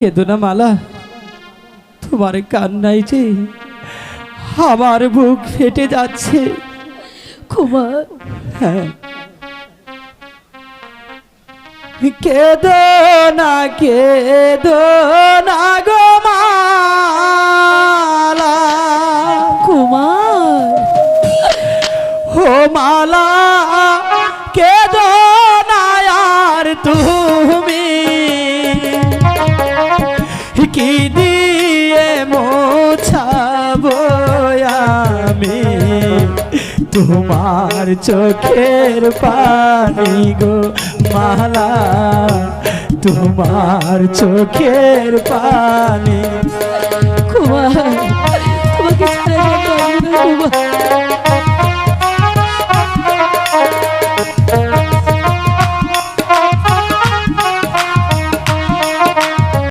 কেদো না মালা তোমার কান্নাই যে আমার বুক ফেটে যাচ্ছে। কুমার হ্যাঁ। কেদো না কেদো না গো মালা। কুমার ও মালা কি দিয়ে মোছাবো আমি। তোমার চোখের পানি গো মালা। তোমার চোখের পানি। কুমার তোমাকে